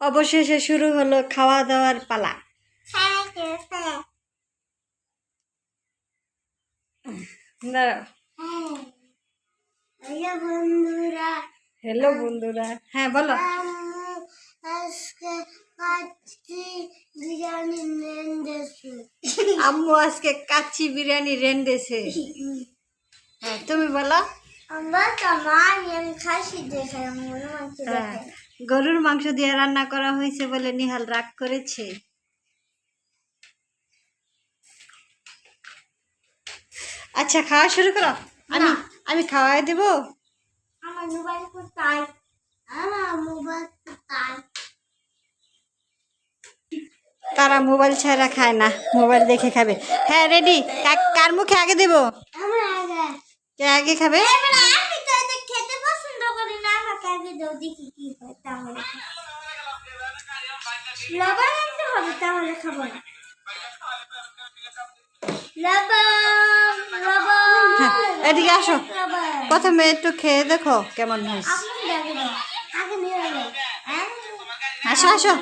অবশেষে শুরু হলো খাওয়া দাওয়ার পালা বন্ধুরা। হ্যালো বন্ধুরা। হ্যাঁ বলো। আম্মু আজকে কাচ্চি বিরিয়ানি রেঁধেছে আম্মু আজকে কাচ্চি বিরিয়ানি রেন্দেছে হ্যাঁ তুমি বলো। আমরা তোমার আমি খাসি দেখে মনে হচ্ছে হ্যাঁ, গরুর মাংস দিয়ে রান্না করা হয়েছে বলে নিহাল রাগ করেছে। আচ্ছা খাওয়া শুরু করো। আমি আমি খাওয়াই দেব? আমার মোবাইল কোথায় আমার মোবাইল কোথায় তারা মোবাইল ছাড়া খায় না মোবাইল দেখে খাবে। হ্যাঁ রেডি। কার মুখে আগে দেব? কে আগে খাবে? খেতে পছন্দ করি না আমাকে আগে দাও দেখি কি হয়। লবণ আনতে হবে তাহলে খাব হ্যাঁ, এদিকে আসো। প্রথমে একটু খেয়ে দেখো কেমন হয়েছে। আসো আসো।